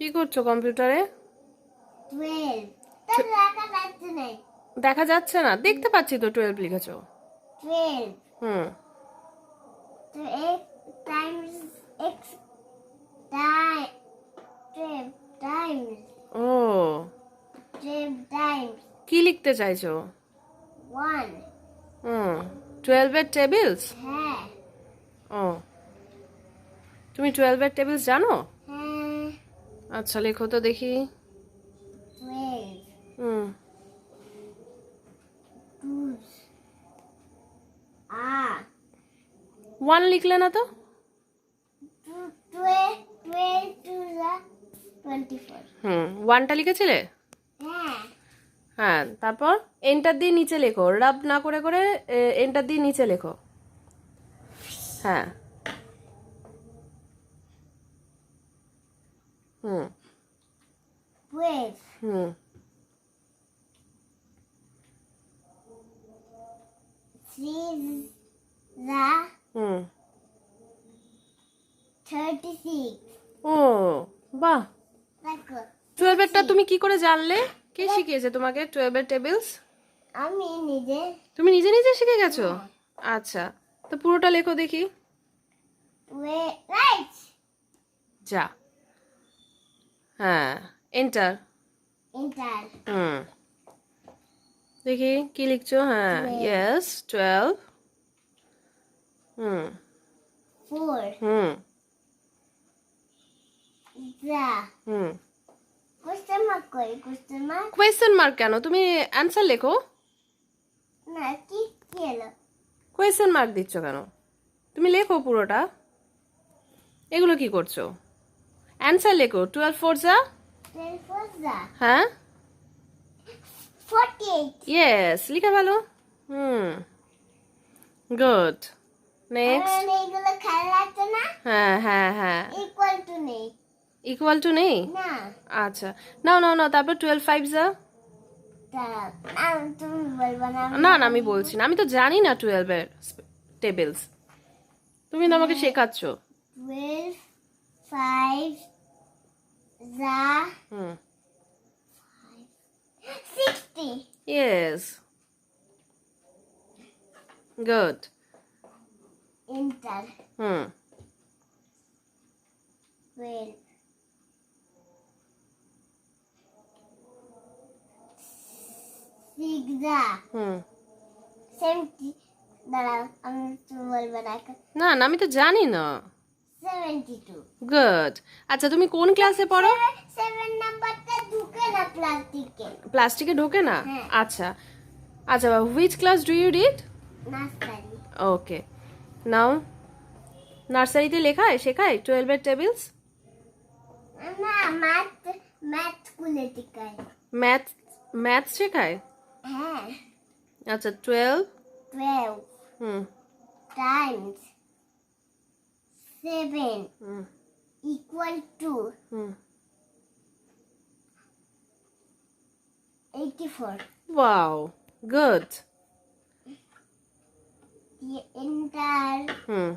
কি করছ কম্পিউটারে? দেখা যাচ্ছে না দেখতে পাচ্ছি তো টুয়েলভ লিখেছো। হুম। ও। কি লিখতে চাইছো? হুম টুয়েলভের টেবিলস হ্যাঁ। ও। তুমি টুয়েলভের টেবিলস জানো? আচ্ছা লেখো তো দেখি। হুম। ওয়ান লিখলে না তো? হুম, ওয়ানটা লিখেছিলে? হ্যাঁ তারপর এন্টার দিয়ে নিচে লেখো। রাব না করে করে এন্টার দিয়ে নিচে লেখো। হ্যাঁ। হুম থ্রি যা হুম থার্টি সিক্স ও বাহ টুয়েলভেরটা তুমি কি করে জানলে? কে শিখিয়েছে তোমাকে টুয়েলভের টেবিলস আমি নিজে। তুমি নিজে নিজে শিখে গেছো? আচ্ছা তো পুরোটা লেখো দেখি। রাইট যা। হ্যাঁ এন্টার ইন্টার হুম। দেখি কি লিখছো? হ্যাঁ yes twelve hmm. Four hmm. Hmm. Question mark করি কোশ্চেন মার্ক কোয়েশ্চেন মার্ক কেন? তুমি অ্যান্সার লেখো। না কি কি এলো? কোয়েশ্চেন মার্ক দিচ্ছ কেন? তুমি লেখো পুরোটা। এগুলো কি করছ? অ্যান্সার লেখো টুয়েলভ ফোর যা? হ্যাঁ? ইয়েস লিখে ভালো হুম। গুড নেক্সট হ্যাঁ হ্যাঁ হ্যাঁ। ইকুয়াল টু নেই। ইকুয়াল টু নেই? না। আচ্ছা। নাও নাও নাও তারপর টুয়েলভ ফাইভ যা? না না না আমি বলছি না। আমি তো জানি না টুয়েলভের টেবিলস তুমি তো আমাকে শেখাচ্ছ। টুয়েলভ ফাইভ যা হুম sixty yes good enter hmm twelve six যা হুম সেভেন্টি দাঁড়াও আমি বলবে না না আমি তো জানি না। সেভেন্টি টু গুড আচ্ছা তুমি কোন ক্লাসে পড়ো? সেভেন নাম্বারটা ঢুকে না প্লাস্টিকে প্লাস্টিকে ঢোকে না? হ্যাঁ। আচ্ছা। আচ্ছা which class do you read nursery okay now নার্সারিতে লেখায় শেখায়? টুয়েলভের টেবিলস না ম্যাথ ম্যাথ স্কুলে টিকায় ম্যাথ ম্যাথ শেখায়? হ্যাঁ। আচ্ছা twelve twelve hmm. Times seven hmm equal to hmm eighty four wow good enter hmm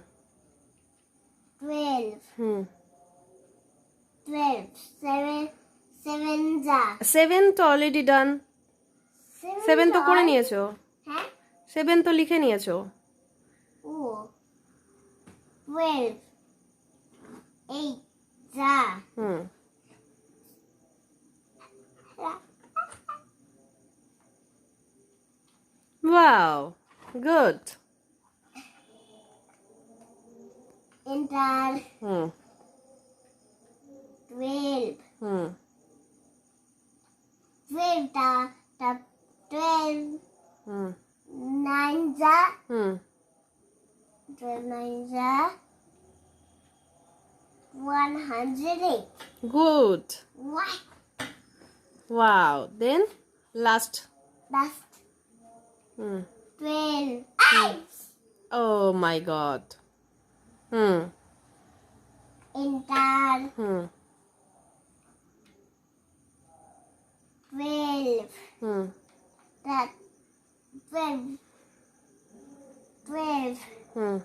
twelve hmm twelve seven seven যা সেভেন তো অলরেডি ডান সেভেন তো করে নিয়েছো? হ্যাঁ? সেভেন তো লিখে নিয়েছো? ও টুয়েলভ এই যা hmm. Wow, good. Entar. Hmm. Twelve. Hmm. Twelve da da twelve. Hmm. Nine za. Hmm. Twelve nine za. 108. Good. What? Wow. Then last. Last. Hmm. 12. Hmm. Eight. Oh my god. Hmm. Enter. Hmm. 12. Hmm. That 12. 12. Hmm.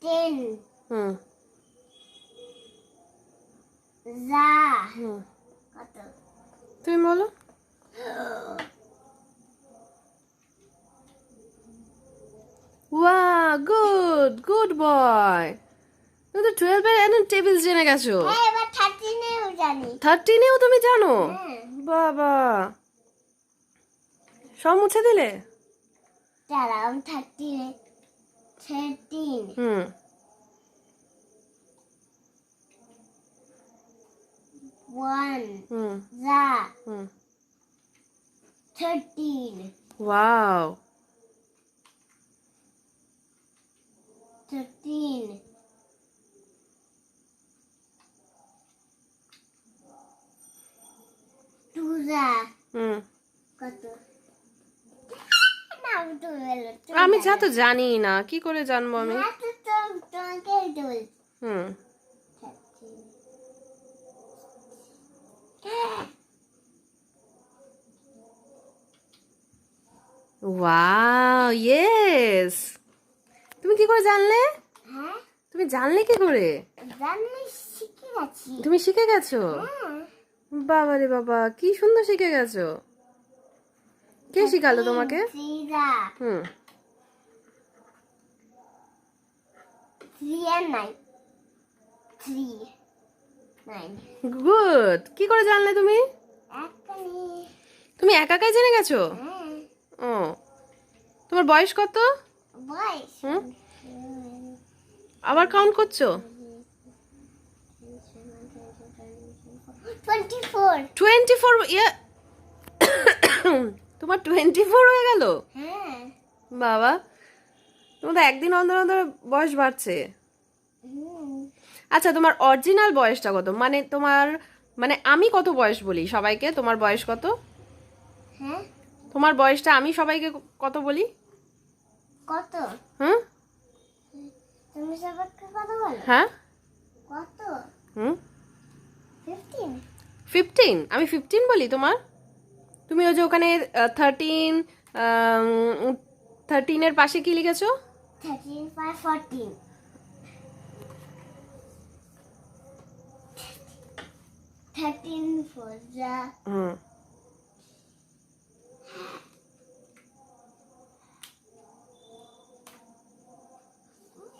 10. Hmm. যা কত তুমি বলো। ওয়া good good boy তুমি তো টুয়েলভের একদম table জেনে গেছো। হ্যাঁ থার্টিনেও তুমি জানো? হ্যাঁ। বাবা। সব মুছে দিলে? দাঁড়াও থার্টিনে thirteen hmm. Hmm thirteen wow thirteen two যা হুম কত না আমি তুমি বলো তুমি আমি যা তো জানি না। কি করে জানব আমি? হুম থার্টিন ওয়াও ইয়েস তুমি কি করে জানলে? হ্যাঁ? তুমি জানলে কি করে? জানি শিখে গেছি। তুমি শিখে গেছো? বাবা রে বাবা কি সুন্দর শিখে গেছো। কে শিখালো তোমাকে? হুম। গুড কি করে জানলে তুমি? তুমি একা একাই জেনে গেছো? ও। তোমার বয়স কত? আবার কাউন্ট করছ? টোয়েন্টি ফোর তোমার টোয়েন্টি ফোর হয়ে গেল? হ্যাঁ। বাবা তোমার তো একদিন অন্তর অন্তর বয়স বাড়ছে। আচ্ছা তোমার অরিজিনাল বয়সটা কত? মানে তোমার মানে আমি কত বয়স বলি? সবাইকে? তোমার বয়স কত? তোমার বয়সটা আমি সবাইকে কত বলি? কত? হুম? তুমি সবাইকে কত বলো? হ্যাঁ? কত? হুম? ফিফটিন ফিফটিন আমি ফিফটিন বলি তোমার? তুমি ওই যে ওখানে থার্টিন থার্টিনের পাশে কি লিখেছো? Thirteen five fourteen thirteen four যা। হুম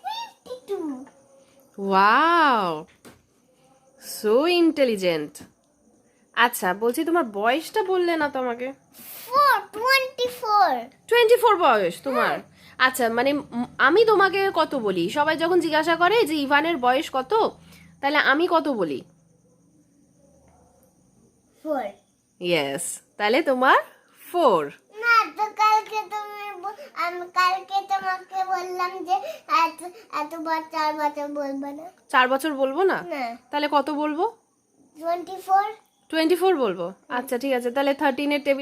fifty two wow so intelligent আচ্ছা বলছি তোমার বয়সটা বললে না তো আমাকে? টোয়েন্টি ফোর বয়স তোমার? আচ্ছা মানে আমি তোমাকে কত বলি? সবাই যখন জিজ্ঞাসা করে যে ইভানের বয়স কত তাহলে আমি কত বলি? ইয়েস তাহলে তোমার ফোর না তো কালকে তুমি আমি কালকে তোমাকে বললাম যে এত এত বছর চার বছর বলব না। চার বছর বলব না? না। তাহলে কত বলব? টোয়েন্টি ফোর টোয়েন্টি ফোর বলব? আচ্ছা ঠিক আছে। তাহলে থার্টিনের টেবিল